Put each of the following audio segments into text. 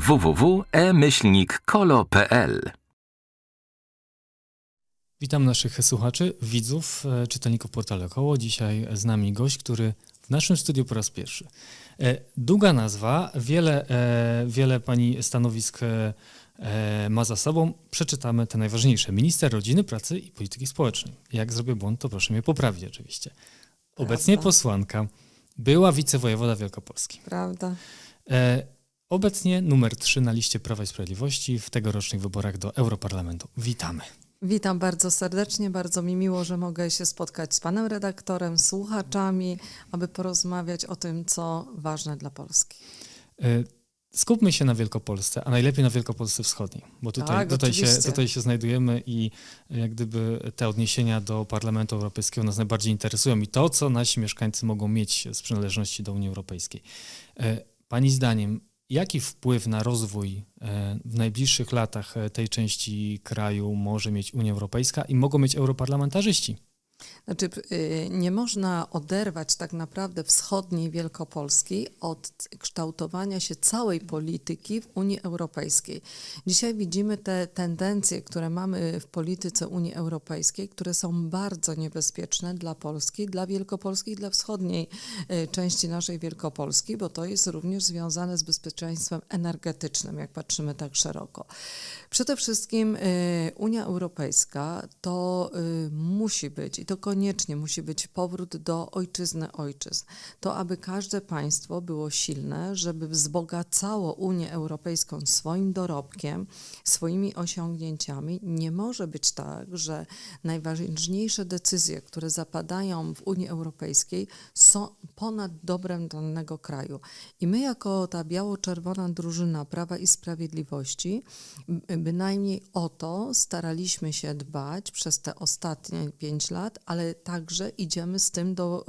www.e-kolo.pl Witam naszych słuchaczy, widzów, e, czytelników portalu Koło. Dzisiaj z nami gość, który w naszym studiu po raz pierwszy. E, Długa nazwa, wiele, e, wiele pani stanowisk ma za sobą. Przeczytamy te najważniejsze. Minister Rodziny, Pracy i Polityki Społecznej. Jak zrobię błąd, to proszę mnie poprawić oczywiście. Obecnie Prawda. posłanka, była wicewojewoda Wielkopolski. Prawda. Obecnie numer 3 na liście Prawa i Sprawiedliwości w tegorocznych wyborach do Europarlamentu. Witamy. Witam bardzo serdecznie, bardzo mi miło, że mogę się spotkać z panem redaktorem, słuchaczami, aby porozmawiać o tym, co ważne dla Polski. E, Skupmy się na Wielkopolsce, a najlepiej na Wielkopolsce Wschodniej, bo tutaj, Tak, tutaj, się, tutaj się znajdujemy i jak gdyby te odniesienia do Parlamentu Europejskiego nas najbardziej interesują i to, co nasi mieszkańcy mogą mieć z przynależności do Unii Europejskiej. E, Pani zdaniem, jaki wpływ na rozwój e, w najbliższych latach e, tej części kraju może mieć Unia Europejska i mogą mieć europarlamentarzyści? Znaczy, y, nie można oderwać tak naprawdę wschodniej Wielkopolski od kształtowania się całej polityki w Unii Europejskiej. Dzisiaj widzimy te tendencje, które mamy w polityce Unii Europejskiej, które są bardzo niebezpieczne dla Polski, dla Wielkopolski i dla wschodniej y, części naszej Wielkopolski, bo to jest również związane z bezpieczeństwem energetycznym, jak patrzymy tak szeroko. Przede wszystkim y, Unia Europejska to musi być i to koniecznie musi być powrót do ojczyzny ojczyzn. To, aby każde państwo było silne, żeby wzbogacało Unię Europejską swoim dorobkiem, swoimi osiągnięciami. Nie może być tak, że najważniejsze decyzje, które zapadają w Unii Europejskiej, są ponad dobrem danego kraju. I my, jako ta biało-czerwona drużyna Prawa i Sprawiedliwości, bynajmniej o to staraliśmy się dbać przez te ostatnie pięć lat, ale także idziemy z tym do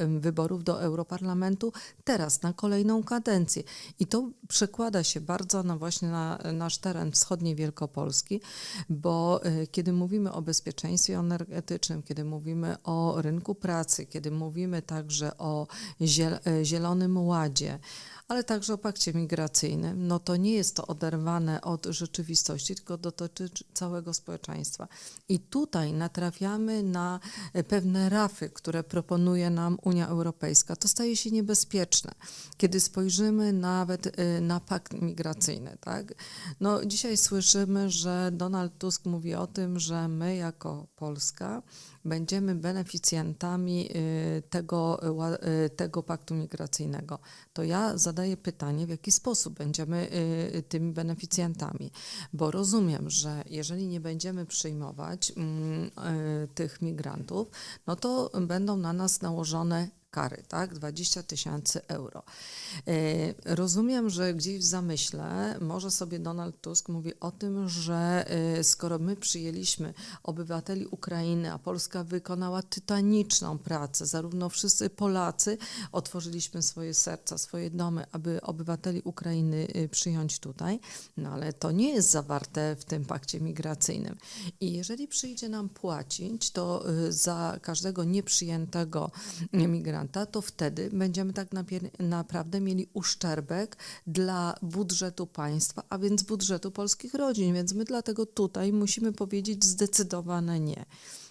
y, wyborów do Europarlamentu teraz, na kolejną kadencję. I to przekłada się bardzo na właśnie na nasz teren wschodniej Wielkopolski, bo y, kiedy mówimy o bezpieczeństwie energetycznym, kiedy mówimy o rynku pracy, kiedy mówimy także o y, Zielonym Ładzie, ale także o pakcie migracyjnym, no to nie jest to oderwane od rzeczywistości, tylko dotyczy całego społeczeństwa. I tutaj natrafiamy na e, pewne rafy, które proponuje nam Unia Europejska. To staje się niebezpieczne, kiedy spojrzymy nawet e, na pakt migracyjny. Tak? No, dzisiaj słyszymy, że Donald Tusk mówi o tym, że my jako Polska będziemy beneficjentami y, tego, y, y, tego paktu migracyjnego. To ja zadaję pytanie, w jaki sposób będziemy tymi beneficjentami, bo rozumiem, że jeżeli nie będziemy przyjmować mm, tych migrantów, no to będą na nas nałożone kary, tak? 20 tysięcy euro. Y, Rozumiem, że gdzieś w zamyśle może sobie Donald Tusk mówi o tym, że y, skoro my przyjęliśmy obywateli Ukrainy, a Polska wykonała tytaniczną pracę, zarówno wszyscy Polacy otworzyliśmy swoje serca, swoje domy, aby obywateli Ukrainy y, przyjąć tutaj, no ale to nie jest zawarte w tym pakcie migracyjnym. I jeżeli przyjdzie nam płacić, to za każdego nieprzyjętego migranta, to wtedy będziemy tak naprawdę mieli uszczerbek dla budżetu państwa, a więc budżetu polskich rodzin. Więc my dlatego tutaj musimy powiedzieć zdecydowane nie.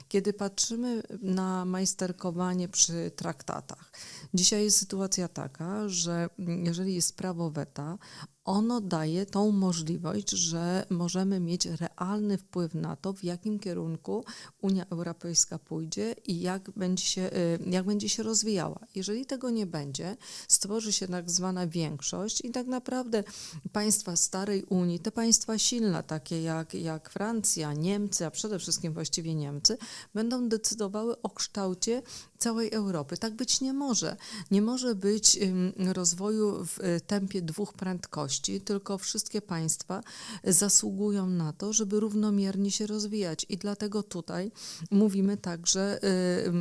Kiedy patrzymy na majsterkowanie przy traktatach, dzisiaj jest sytuacja taka, że jeżeli jest prawo weta, ono daje tą możliwość, że możemy mieć realny wpływ na to, w jakim kierunku Unia Europejska pójdzie i jak będzie się, y, jak będzie się rozwijała. Jeżeli tego nie będzie, stworzy się tak zwana większość i tak naprawdę państwa starej Unii, te państwa silne, takie jak, jak Francja, Niemcy, a przede wszystkim właściwie Niemcy, będą decydowały o kształcie całej Europy. Tak być nie może. Nie może być rozwoju w y, tempie dwóch prędkości, tylko wszystkie państwa zasługują na to, żeby równomiernie się rozwijać. I dlatego tutaj mówimy także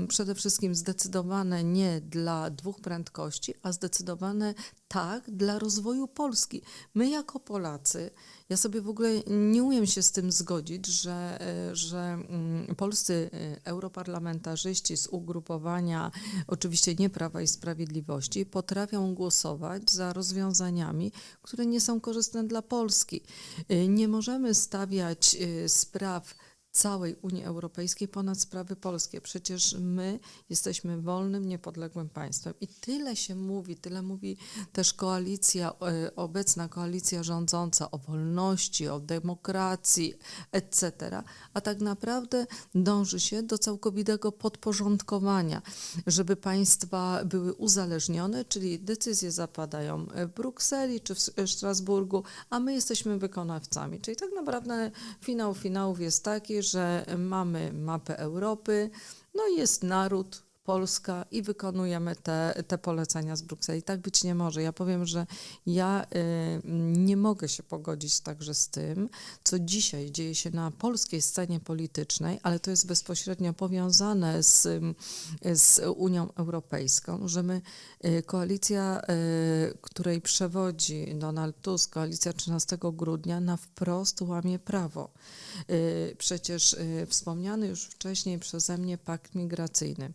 y, przede wszystkim zdecydowane nie dla dwóch prędkości, a zdecydowane tak dla rozwoju Polski. My jako Polacy, ja sobie w ogóle nie umiem się z tym zgodzić, że, e, że mm, polscy e, europarlamentarzyści z ugrupowania, oczywiście nie Prawa i Sprawiedliwości, potrafią głosować za rozwiązaniami, które nie są korzystne dla Polski. E, Nie możemy stawiać spraw całej Unii Europejskiej ponad sprawy polskie. Przecież my jesteśmy wolnym, niepodległym państwem. I tyle się mówi, tyle mówi też koalicja, e, obecna koalicja rządząca o wolności, o demokracji, etc. A tak naprawdę dąży się do całkowitego podporządkowania, żeby państwa były uzależnione, czyli decyzje zapadają w Brukseli czy w Strasburgu, a my jesteśmy wykonawcami. Czyli tak naprawdę finał finałów jest taki, że mamy mapę Europy, no jest naród, Polska i wykonujemy te, te polecenia z Brukseli. Tak być nie może. Ja powiem, że ja y, nie mogę się pogodzić także z tym, co dzisiaj dzieje się na polskiej scenie politycznej, ale to jest bezpośrednio powiązane z, z Unią Europejską, że my, y, koalicja, y, której przewodzi Donald Tusk, koalicja 13 grudnia, na wprost łamie prawo. Przecież wspomniany już wcześniej przeze mnie pakt migracyjny.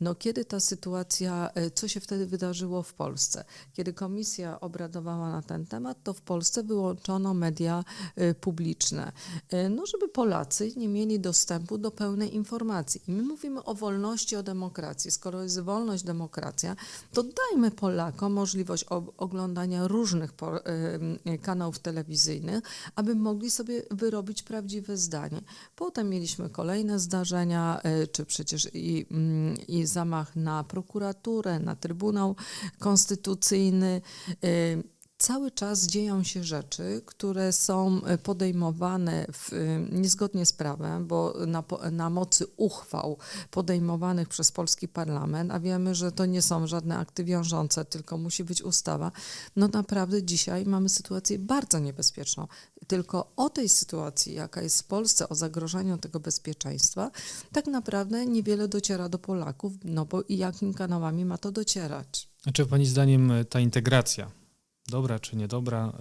No kiedy ta sytuacja, y, co się wtedy wydarzyło w Polsce? Kiedy komisja obradowała na ten temat, to w Polsce wyłączono media y, publiczne, y, no żeby Polacy nie mieli dostępu do pełnej informacji. I my mówimy o wolności, o demokracji. Skoro jest wolność, demokracja, to dajmy Polakom możliwość oglądania różnych kanałów telewizyjnych, aby mogli sobie wyrobić prawdziwe zdanie. Potem mieliśmy kolejne zdarzenia, czy przecież i, mm, zamach na prokuraturę, na Trybunał Konstytucyjny. y, Cały czas dzieją się rzeczy, które są podejmowane w, y, niezgodnie z prawem, bo na, na mocy uchwał podejmowanych przez polski parlament, a wiemy, że to nie są żadne akty wiążące, tylko musi być ustawa. No naprawdę dzisiaj mamy sytuację bardzo niebezpieczną. Tylko o tej sytuacji, jaka jest w Polsce, o zagrożeniu tego bezpieczeństwa, tak naprawdę niewiele dociera do Polaków, no bo i jakimi kanałami ma to docierać. A czy Pani zdaniem e, ta integracja, dobra czy niedobra, e,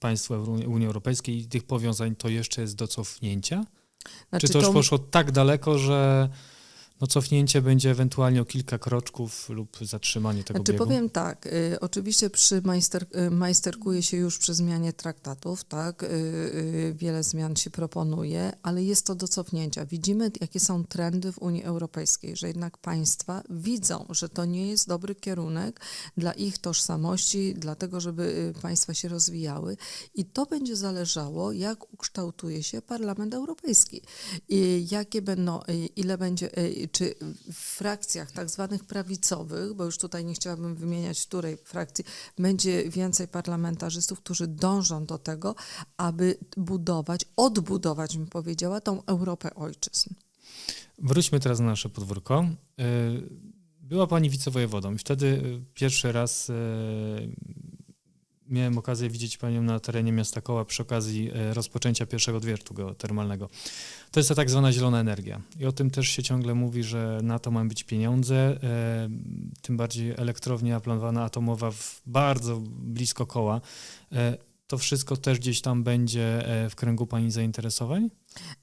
państw Unii Europejskiej i tych powiązań to jeszcze jest do cofnięcia? Znaczy, czy to już poszło tak daleko, że no cofnięcie będzie ewentualnie o kilka kroczków lub zatrzymanie tego Znaczy biegu? powiem tak, y, oczywiście przy majster, y, majsterkuje się już przy zmianie traktatów, tak, y, y, wiele zmian się proponuje, ale jest to do cofnięcia. Widzimy, jakie są trendy w Unii Europejskiej, że jednak państwa widzą, że to nie jest dobry kierunek dla ich tożsamości, dlatego, żeby y, państwa się rozwijały i to będzie zależało, jak ukształtuje się Parlament Europejski i jakie będą, y, ile będzie, czy w frakcjach tak zwanych prawicowych, bo już tutaj nie chciałabym wymieniać, której frakcji, będzie więcej parlamentarzystów, którzy dążą do tego, aby budować, odbudować, bym powiedziała, tą Europę ojczyzn. Wróćmy teraz na nasze podwórko. E, Była Pani wicewojewodą i wtedy e, pierwszy raz e, miałem okazję widzieć Panią na terenie miasta Koła przy okazji e, rozpoczęcia pierwszego odwiertu geotermalnego. To jest ta tak zwana zielona energia i o tym też się ciągle mówi, że na to mają być pieniądze, e, tym bardziej elektrownia planowana atomowa w bardzo blisko Koła. E, To wszystko też gdzieś tam będzie w kręgu Pani zainteresowań?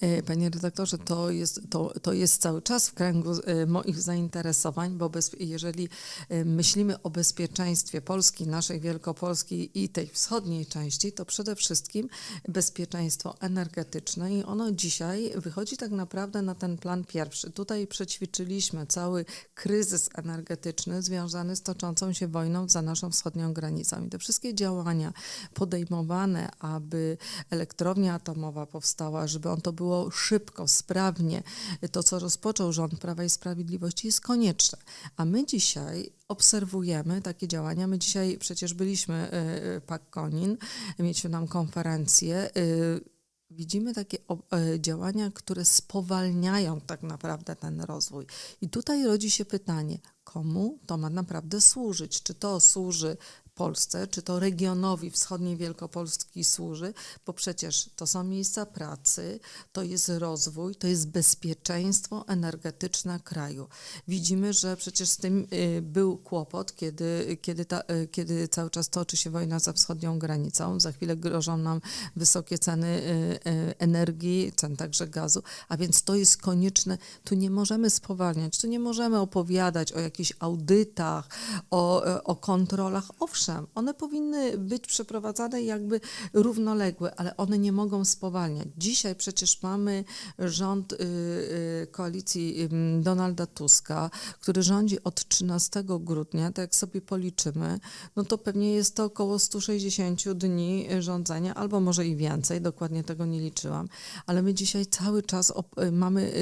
E, Panie redaktorze, to jest, to, to jest cały czas w kręgu e, moich zainteresowań, bo bez, jeżeli e, myślimy o bezpieczeństwie Polski, naszej Wielkopolski i tej wschodniej części, to przede wszystkim bezpieczeństwo energetyczne i ono dzisiaj wychodzi tak naprawdę na ten plan pierwszy. Tutaj przećwiczyliśmy cały kryzys energetyczny związany z toczącą się wojną za naszą wschodnią granicą i te wszystkie działania podejmowane, aby elektrownia atomowa powstała, żeby on to było szybko, sprawnie, to co rozpoczął rząd Prawa i Sprawiedliwości jest konieczne. A my dzisiaj obserwujemy takie działania. My dzisiaj przecież byliśmy, y, y, Pak Konin, mieliśmy tam konferencję. y, Widzimy takie e, działania, które spowalniają tak naprawdę ten rozwój. I tutaj rodzi się pytanie, komu to ma naprawdę służyć? Czy to służy Polsce, czy to regionowi wschodniej Wielkopolski służy, bo przecież to są miejsca pracy, to jest rozwój, to jest bezpieczeństwo energetyczne kraju. Widzimy, że przecież z tym y, był kłopot, kiedy, kiedy, ta, y, kiedy cały czas toczy się wojna za wschodnią granicą. Za chwilę grożą nam wysokie ceny y, energii, cen także gazu, a więc to jest konieczne. Tu nie możemy spowalniać, tu nie możemy opowiadać o jakichś audytach, o, o kontrolach. Owszem, one powinny być przeprowadzane jakby równoległe, ale one nie mogą spowalniać. Dzisiaj przecież mamy rząd y, y, koalicji Donalda Tuska, który rządzi od 13 grudnia, tak jak sobie policzymy, no to pewnie jest to około 160 dni rządzenia, albo może i więcej, dokładnie tego nie liczyłam, ale my dzisiaj cały czas y, mamy,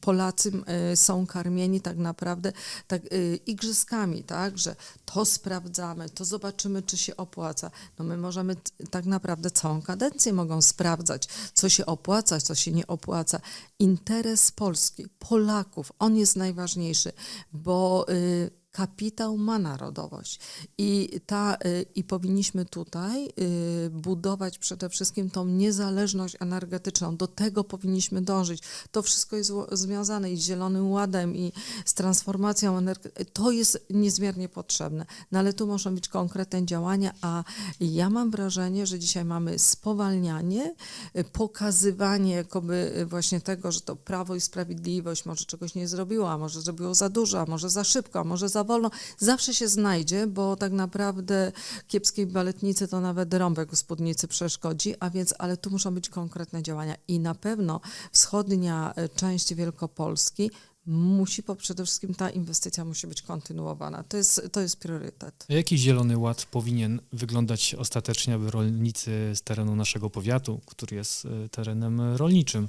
Polacy są karmieni tak naprawdę tak, igrzyskami, tak, że to sprawdzamy, to zobaczymy, czy się opłaca. No my możemy tak naprawdę całą kadencję mogą sprawdzać, co się opłaca, co się nie opłaca. Interes Polski, Polaków, on jest najważniejszy, bo y, kapitał ma narodowość i, ta, y, i powinniśmy tutaj y, budować przede wszystkim tą niezależność energetyczną. Do tego powinniśmy dążyć. To wszystko jest związane i z Zielonym Ładem, i z transformacją energetyczną. To jest niezmiernie potrzebne, no ale tu muszą być konkretne działania, a ja mam wrażenie, że dzisiaj mamy spowalnianie, y, pokazywanie jakoby właśnie tego, że to Prawo i Sprawiedliwość może czegoś nie zrobiło, a może zrobiło za dużo, a może za szybko, a może za wolno. Zawsze się znajdzie, bo tak naprawdę kiepskiej baletnicy to nawet rąbek u spódnicy przeszkodzi, a więc, ale tu muszą być konkretne działania i na pewno wschodnia y, część Wielkopolski musi, po przede wszystkim ta inwestycja musi być kontynuowana. To jest, to jest priorytet. Jaki zielony ład powinien wyglądać ostatecznie, aby rolnicy z terenu naszego powiatu, który jest e, terenem rolniczym,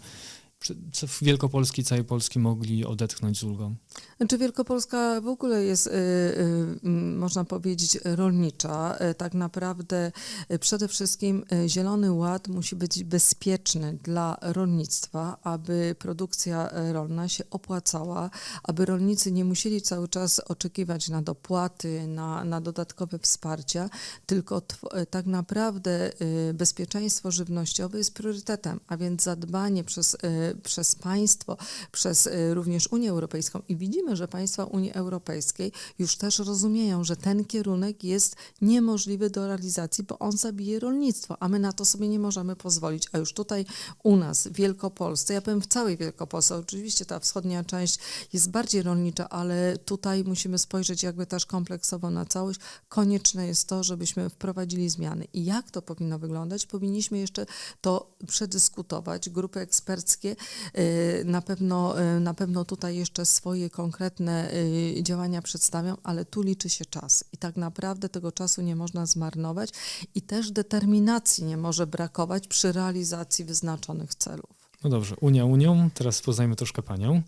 w Wielkopolski, całej Polski mogli odetchnąć z ulgą? Znaczy Wielkopolska w ogóle jest, y, y, można powiedzieć, rolnicza. Y, Tak naprawdę y, przede wszystkim y, Zielony Ład musi być bezpieczny dla rolnictwa, aby produkcja rolna się opłacała, aby rolnicy nie musieli cały czas oczekiwać na dopłaty, na, na dodatkowe wsparcia, tylko tak naprawdę bezpieczeństwo żywnościowe jest priorytetem, a więc zadbanie przez, przez państwo, przez y, również Unię Europejską i widzimy, że państwa Unii Europejskiej już też rozumieją, że ten kierunek jest niemożliwy do realizacji, bo on zabije rolnictwo, a my na to sobie nie możemy pozwolić. A już tutaj u nas, w Wielkopolsce, ja powiem w całej Wielkopolsce, oczywiście ta wschodnia część jest bardziej rolnicza, ale tutaj musimy spojrzeć jakby też kompleksowo na całość. Konieczne jest to, żebyśmy wprowadzili zmiany. I jak to powinno wyglądać? Powinniśmy jeszcze to przedyskutować. Grupy eksperckie y, na pewno, y, na pewno tutaj jeszcze swoje konkretne y, działania przedstawią, ale tu liczy się czas i tak naprawdę tego czasu nie można zmarnować i też determinacji nie może brakować przy realizacji wyznaczonych celów. No dobrze, Unia Unią, teraz poznajmy troszkę panią.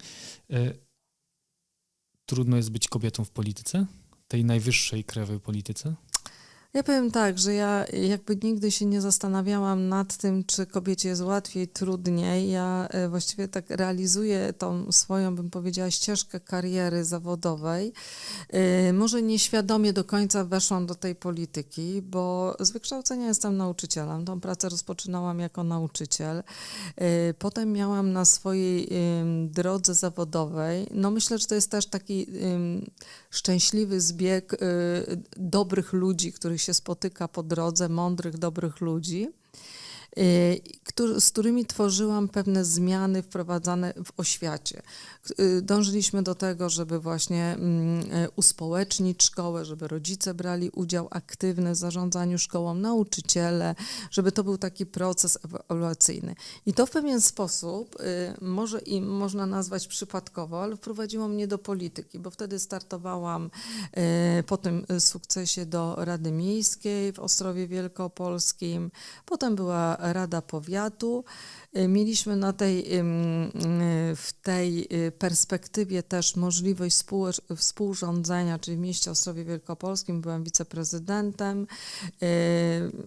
Trudno jest być kobietą w polityce, tej najwyższej krajowej polityce? Ja powiem tak, że ja jakby nigdy się nie zastanawiałam nad tym, czy kobiecie jest łatwiej, trudniej. Ja e, właściwie tak realizuję tą swoją, bym powiedziała, ścieżkę kariery zawodowej. E, Może nieświadomie do końca weszłam do tej polityki, bo z wykształcenia jestem nauczycielem. Tą pracę rozpoczynałam jako nauczyciel. E, Potem miałam na swojej drodze zawodowej, no myślę, że to jest też taki szczęśliwy zbieg dobrych ludzi, których się spotyka po drodze, mądrych, dobrych ludzi, z którymi tworzyłam pewne zmiany wprowadzane w oświacie. Y, Dążyliśmy do tego, żeby właśnie mm, y, uspołecznić szkołę, żeby rodzice brali udział aktywny w zarządzaniu szkołą, nauczyciele, żeby to był taki proces ewaluacyjny. I to w pewien sposób, y, może i można nazwać przypadkowo, ale wprowadziło mnie do polityki, bo wtedy startowałam y, po tym y, sukcesie do Rady Miejskiej w Ostrowie Wielkopolskim, potem była Rada Powiatu mieliśmy na tej, y, w tej y, perspektywie też możliwość współ, współrządzenia, czyli w mieście Ostrowie Wielkopolskim byłam wiceprezydentem y,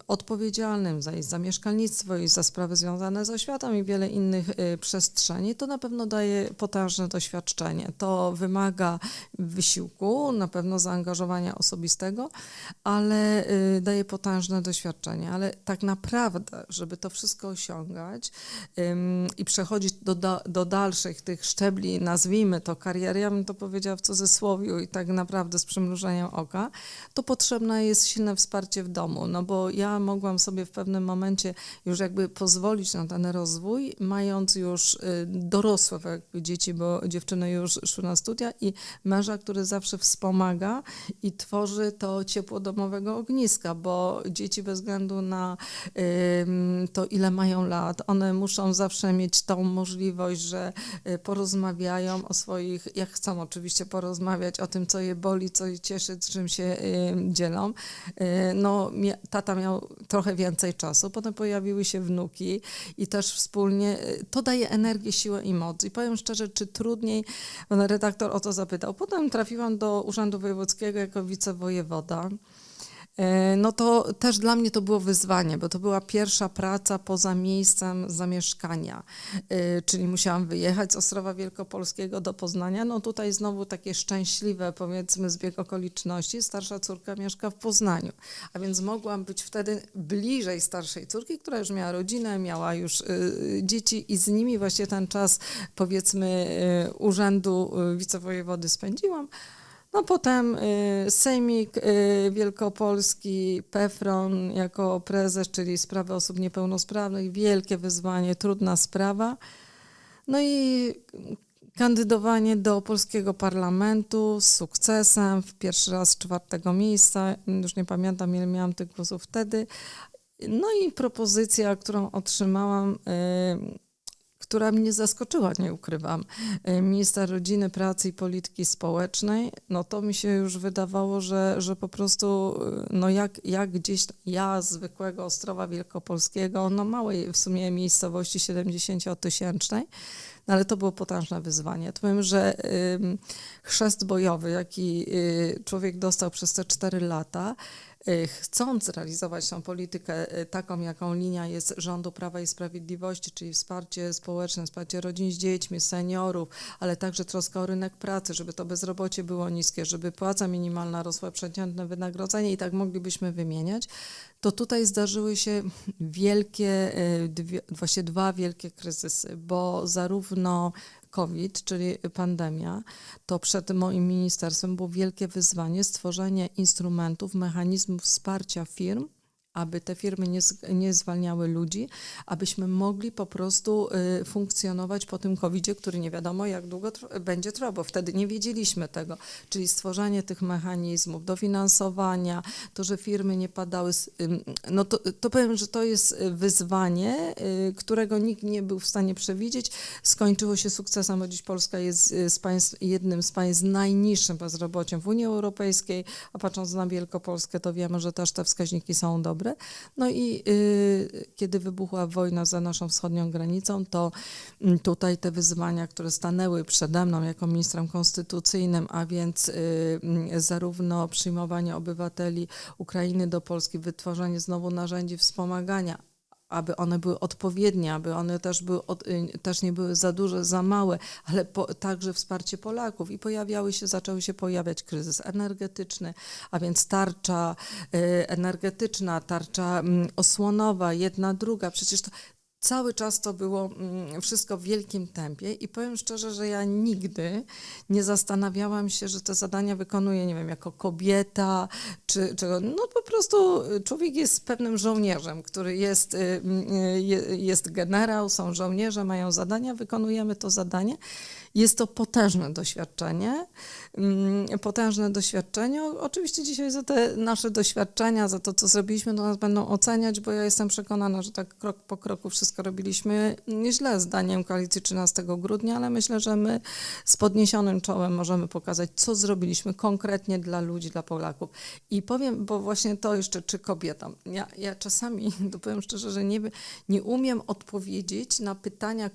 odpowiedzialnym za, za mieszkalnictwo i za sprawy związane z oświatą i wiele innych y, przestrzeni. To na pewno daje potężne doświadczenie. To wymaga wysiłku, na pewno zaangażowania osobistego, ale y, daje potężne doświadczenie. Ale tak naprawdę, żeby to wszystko osiągać i przechodzić do, do dalszych tych szczebli, nazwijmy to kariery, ja bym to powiedziała w cudzysłowie i tak naprawdę z przymrużeniem oka, to potrzebne jest silne wsparcie w domu, no bo ja mogłam sobie w pewnym momencie już jakby pozwolić na ten rozwój, mając już y, dorosłe dzieci, bo dziewczyny już szły na studia i męża, który zawsze wspomaga i tworzy to ciepło domowego ogniska, bo dzieci bez względu na to, ile mają lat, one muszą zawsze mieć tą możliwość, że y, porozmawiają o swoich, jak chcą oczywiście porozmawiać o tym, co je boli, co je cieszy, czym się y, dzielą. Y, no, tata miał trochę więcej czasu, potem pojawiły się wnuki i też wspólnie, to daje energię, siłę i moc. I powiem szczerze, czy trudniej, pan redaktor o to zapytał. Potem trafiłam do Urzędu Wojewódzkiego jako wicewojewoda. E, No to też dla mnie to było wyzwanie, bo to była pierwsza praca poza miejscem zamieszkania, E, czyli musiałam wyjechać z Ostrowa Wielkopolskiego do Poznania. No tutaj znowu takie szczęśliwe, powiedzmy, zbieg okoliczności. Starsza córka mieszka w Poznaniu, a więc mogłam być wtedy bliżej starszej córki, która już miała rodzinę, miała już y, dzieci i z nimi właśnie ten czas, powiedzmy, urzędu wicewojewody spędziłam. No potem y, Sejmik y, Wielkopolski, PEFRON jako prezes, czyli sprawy osób niepełnosprawnych, wielkie wyzwanie, trudna sprawa. No i kandydowanie do polskiego parlamentu z sukcesem, w pierwszy raz czwartego miejsca, już nie pamiętam ile miałam tych głosów wtedy. No i propozycja, którą otrzymałam, y, która mnie zaskoczyła, nie ukrywam. Y, Minister Rodziny, Pracy i Polityki Społecznej, no to mi się już wydawało, że, że po prostu, y, no jak, jak gdzieś ja, zwykłego Ostrowa Wielkopolskiego, no małej w sumie miejscowości 70-tysięcznej, no ale to było potężne wyzwanie. To powiem, że ym, chrzest bojowy, jaki y, człowiek dostał przez te cztery lata, y, chcąc realizować tą politykę y, taką, jaką linia jest rządu Prawa i Sprawiedliwości, czyli wsparcie społeczne, wsparcie rodzin z dziećmi, seniorów, ale także troska o rynek pracy, żeby to bezrobocie było niskie, żeby płaca minimalna rosła, przeciętne wynagrodzenie i tak moglibyśmy wymieniać, to tutaj zdarzyły się wielkie, y, dwie, dwa wielkie kryzysy, bo zarówno COVID, czyli pandemia, to przed moim ministerstwem było wielkie wyzwanie stworzenie instrumentów, mechanizmów wsparcia firm, aby te firmy nie, nie zwalniały ludzi, abyśmy mogli po prostu y, funkcjonować po tym COVID-zie, który nie wiadomo jak długo tr- będzie trwał, bo wtedy nie wiedzieliśmy tego. Czyli stworzenie tych mechanizmów, dofinansowania, to, że firmy nie padały, z, ym, no to, to powiem, że to jest y, wyzwanie, y, którego nikt nie był w stanie przewidzieć. Skończyło się sukcesem, bo dziś Polska jest y, z państw, jednym z państw z najniższym bezrobociem w Unii Europejskiej, a patrząc na Wielkopolskę, to wiemy, że też te wskaźniki są dobre. No i y, kiedy wybuchła wojna za naszą wschodnią granicą, to mm, tutaj te wyzwania, które stanęły przede mną jako ministrem konstytucyjnym, a więc y, mm, zarówno przyjmowanie obywateli Ukrainy do Polski, wytworzenie znowu narzędzi wspomagania, aby one były odpowiednie, aby one też, były od, y, też nie były za duże, za małe, ale po, także wsparcie Polaków. I pojawiały się, zaczęły się pojawiać kryzys energetyczny, a więc tarcza y, energetyczna, tarcza mm, osłonowa, jedna, druga. Przecież to, Cały czas to było mm, wszystko w wielkim tempie i powiem szczerze, że ja nigdy nie zastanawiałam się, że te zadania wykonuję, nie wiem, jako kobieta, czy, czy no po prostu człowiek jest pewnym żołnierzem, który jest, y, y, je- jest generał, są żołnierze, mają zadania, wykonujemy to zadanie. Jest to potężne doświadczenie. Mm, potężne doświadczenie. Oczywiście dzisiaj za te nasze doświadczenia, za to, co zrobiliśmy, to nas będą oceniać, bo ja jestem przekonana, że tak krok po kroku wszystko robiliśmy źle zdaniem koalicji 13 grudnia, ale myślę, że my z podniesionym czołem możemy pokazać, co zrobiliśmy konkretnie dla ludzi, dla Polaków. I powiem, bo właśnie to jeszcze, czy kobietom. Ja, ja czasami, to powiem szczerze, że nie, nie umiem odpowiedzieć na pytania,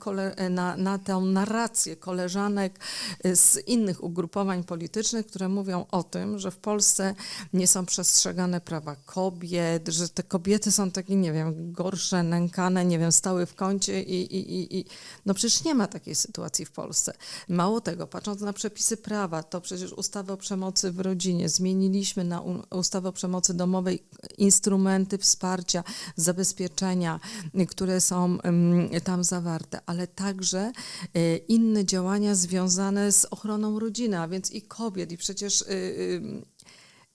na, na tę narrację koleżanek y, z innych ugrupowań politycznych, które mówią o tym, że w Polsce nie są przestrzegane prawa kobiet, że te kobiety są takie, nie wiem, gorsze, nękane, nie wiem, stały w kącie i, i, i, i no przecież nie ma takiej sytuacji w Polsce. Mało tego, patrząc na przepisy prawa, to przecież ustawę o przemocy w rodzinie, zmieniliśmy na ustawę o przemocy domowej instrumenty wsparcia, zabezpieczenia, które są ym, tam zawarte, ale także y, inne działania związane z ochroną rodziny, a więc i kobiet, i przecież y, y,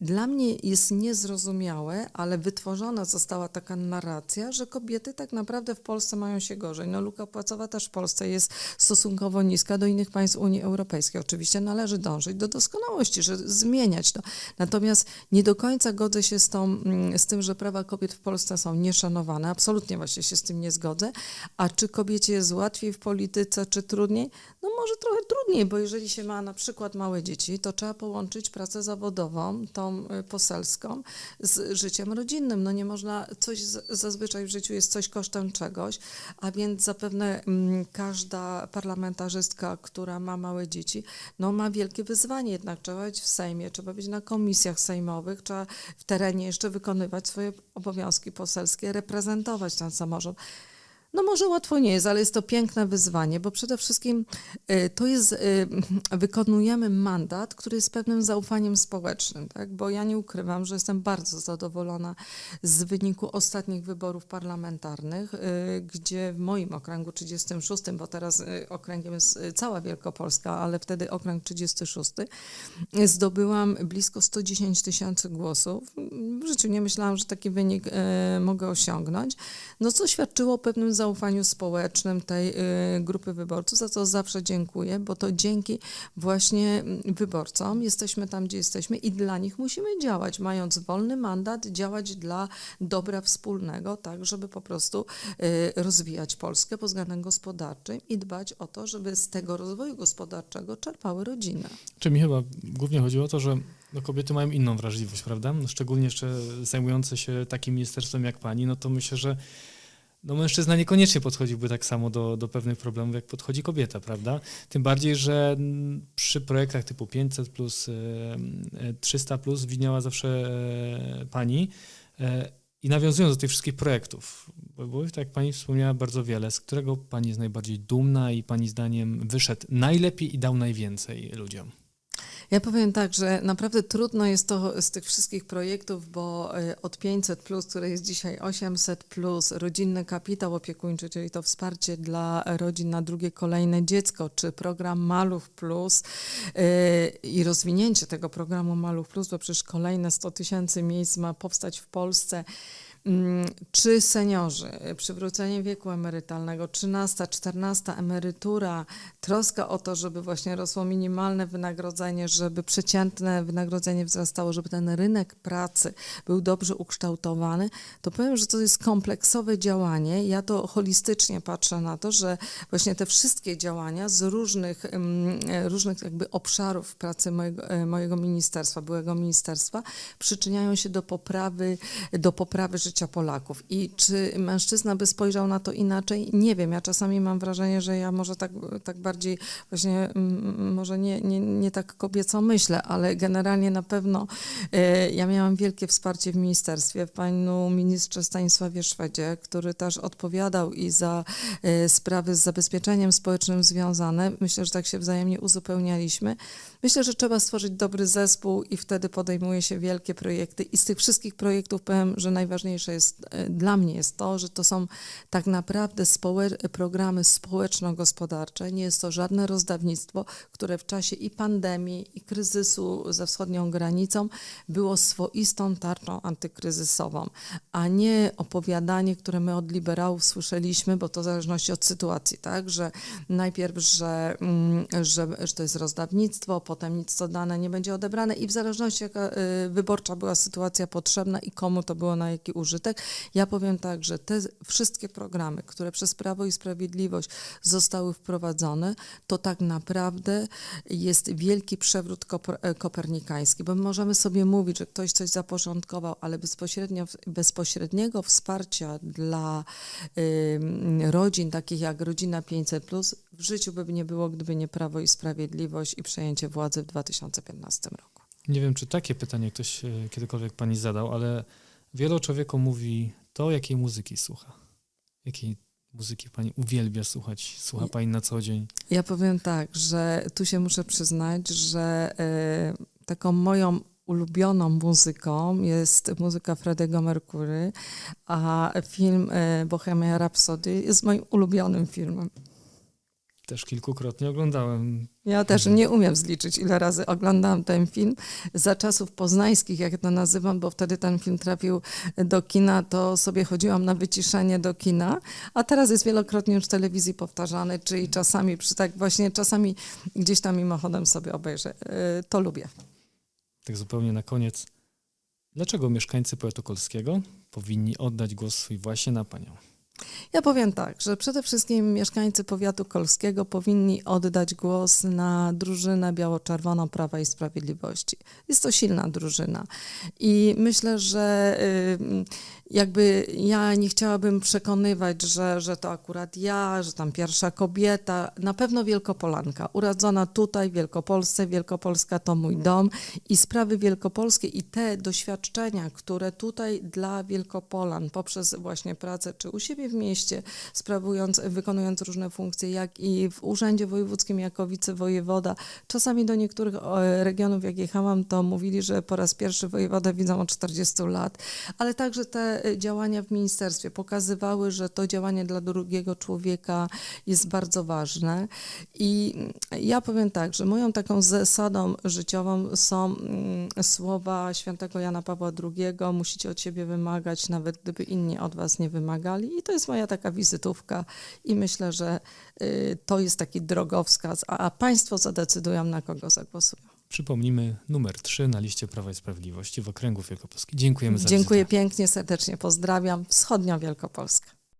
dla mnie jest niezrozumiałe, ale wytworzona została taka narracja, że kobiety tak naprawdę w Polsce mają się gorzej. No luka płacowa też w Polsce jest stosunkowo niska do innych państw Unii Europejskiej. Oczywiście należy dążyć do doskonałości, że zmieniać to. Natomiast nie do końca godzę się z, tą, mm, z tym, że prawa kobiet w Polsce są nieszanowane. Absolutnie właśnie się z tym nie zgodzę. A czy kobiecie jest łatwiej w polityce, czy trudniej? No może trochę trudniej, bo jeżeli się ma na przykład małe dzieci, to trzeba połączyć pracę zawodową, tą y, poselską, z życiem rodzinnym. No nie można, coś zazwyczaj w życiu jest coś kosztem czegoś, a więc zapewne mm, każda parlamentarzystka, która ma małe dzieci, no ma wielkie wyzwanie, jednak trzeba być w Sejmie, trzeba być na komisjach sejmowych, trzeba w terenie jeszcze wykonywać swoje obowiązki poselskie, reprezentować ten samorząd. No może łatwo nie jest, ale jest to piękne wyzwanie, bo przede wszystkim y, to jest, y, wykonujemy mandat, który jest pewnym zaufaniem społecznym, tak? bo ja nie ukrywam, że jestem bardzo zadowolona z wyniku ostatnich wyborów parlamentarnych, y, gdzie w moim okręgu 36, bo teraz okręgiem jest cała Wielkopolska, ale wtedy okręg 36, y, zdobyłam blisko 110 tysięcy głosów. W życiu nie myślałam, że taki wynik mogę osiągnąć no co świadczyło o pewnym zaufaniu społecznym tej y, grupy wyborców, za co zawsze dziękuję, bo to dzięki właśnie mm, wyborcom jesteśmy tam, gdzie jesteśmy i dla nich musimy działać, mając wolny mandat, działać dla dobra wspólnego, tak, żeby po prostu y, rozwijać Polskę pod względem gospodarczym i dbać o to, żeby z tego rozwoju gospodarczego czerpały rodziny. Czy mi chyba głównie chodziło o to, że no, kobiety mają inną wrażliwość, prawda? No, szczególnie jeszcze zajmujące się takim ministerstwem jak pani, no to myślę, że no, mężczyzna niekoniecznie podchodziłby tak samo do, do pewnych problemów, jak podchodzi kobieta, prawda? Tym bardziej, że przy projektach typu 500 plus, e, e, 300 plus widniała zawsze e, pani. E, I nawiązując do tych wszystkich projektów, bo było tak jak pani wspomniała, bardzo wiele, z którego pani jest najbardziej dumna i pani zdaniem wyszedł najlepiej i dał najwięcej ludziom? Ja powiem tak, że naprawdę trudno jest to z tych wszystkich projektów, bo y, od 500, plus, które jest dzisiaj 800, plus rodzinny kapitał opiekuńczy, czyli to wsparcie dla rodzin na drugie, kolejne dziecko, czy program Maluch Plus y, i rozwinięcie tego programu Maluch Plus, bo przecież kolejne 100 tysięcy miejsc ma powstać w Polsce. Mm, Czy seniorzy, y, przywrócenie wieku emerytalnego, 13, 14 emerytura, troska o to, żeby właśnie rosło minimalne wynagrodzenie, żeby przeciętne wynagrodzenie wzrastało, żeby ten rynek pracy był dobrze ukształtowany, to powiem, że to jest kompleksowe działanie. Ja to holistycznie patrzę na to, że właśnie te wszystkie działania z różnych, mm, e, różnych jakby obszarów pracy mojego, e, mojego ministerstwa, byłego ministerstwa, przyczyniają się do poprawy, do poprawy życia Polaków. I czy mężczyzna by spojrzał na to inaczej? Nie wiem. Ja czasami mam wrażenie, że ja może tak, tak bardziej właśnie, mm, może nie, nie, nie tak kobieco myślę, ale generalnie na pewno e, ja miałam wielkie wsparcie w ministerstwie, w panu ministrze Stanisławie Szwedzie, który też odpowiadał i za e, sprawy z zabezpieczeniem społecznym związane. Myślę, że tak się wzajemnie uzupełnialiśmy. Myślę, że trzeba stworzyć dobry zespół i wtedy podejmuje się wielkie projekty. I z tych wszystkich projektów powiem, że najważniejsze jest e, dla mnie jest to, że to są tak naprawdę programy społeczno-gospodarcze. Nie jest to żadne rozdawnictwo, które w czasie i pandemii, i kryzysu ze wschodnią granicą było swoistą tarczą antykryzysową, a nie opowiadanie, które my od liberałów słyszeliśmy, bo to w zależności od sytuacji, tak, że najpierw, że, mm, że, że to jest rozdawnictwo, potem nic co dane nie będzie odebrane i w zależności jaka y, wyborcza była sytuacja potrzebna i komu to było na jaki użytek. Ja powiem tak, że te wszystkie programy, które przez Prawo i Sprawiedliwość zostały wprowadzone, to tak naprawdę jest wielki przewrót e, kopernikański, bo my możemy sobie mówić, że ktoś coś zaporządkował, ale bezpośrednio, bezpośredniego wsparcia dla ym, rodzin, takich jak Rodzina 500+, w życiu by nie było, gdyby nie Prawo i Sprawiedliwość i przejęcie władzy w 2015 roku. Nie wiem, czy takie pytanie ktoś e, kiedykolwiek pani zadał, ale wielu człowiekom mówi to, jakiej muzyki słucha. Jakiej muzyki pani uwielbia słuchać? Słucha pani na co dzień? Ja powiem tak, że tu się muszę przyznać, że e, taką moją ulubioną muzyką jest muzyka Fredego Mercury, a film e, Bohemia Rhapsody jest moim ulubionym filmem. Też kilkukrotnie oglądałem. Ja też nie umiem zliczyć, ile razy oglądałam ten film. Za czasów poznańskich, jak to nazywam, bo wtedy ten film trafił do kina, to sobie chodziłam na wyciszenie do kina, a teraz jest wielokrotnie już w telewizji powtarzany, czyli czasami przy tak właśnie, czasami gdzieś tam mimochodem sobie obejrzę. Y, To lubię. Tak zupełnie na koniec. Dlaczego mieszkańcy Powiatokolskiego powinni oddać głos swój właśnie na panią? Ja powiem tak, że przede wszystkim mieszkańcy powiatu kolskiego powinni oddać głos na drużynę biało-czerwoną Prawa i Sprawiedliwości. Jest to silna drużyna i myślę, że y, jakby ja nie chciałabym przekonywać, że, że to akurat ja, że tam pierwsza kobieta, na pewno Wielkopolanka, urodzona tutaj w Wielkopolsce, Wielkopolska to mój dom i sprawy wielkopolskie i te doświadczenia, które tutaj dla Wielkopolan poprzez właśnie pracę czy u siebie w mieście, sprawując, wykonując różne funkcje, jak i w Urzędzie Wojewódzkim jako wicewojewoda, czasami do niektórych e, regionów, jak jechałam, to mówili, że po raz pierwszy wojewodę widzą od 40 lat, ale także te e, działania w ministerstwie pokazywały, że to działanie dla drugiego człowieka jest bardzo ważne. I ja powiem tak, że moją taką zasadą życiową są mm, słowa świętego Jana Pawła II, musicie od siebie wymagać, nawet gdyby inni od was nie wymagali. I to jest moja taka wizytówka i myślę, że y, to jest taki drogowskaz, a, a państwo zadecydują, na kogo zagłosują. Przypomnijmy numer 3 na liście Prawa i Sprawiedliwości w okręgu Wielkopolski. Dziękujemy za Dziękuję wizytę. pięknie, serdecznie pozdrawiam. Wschodnia Wielkopolska.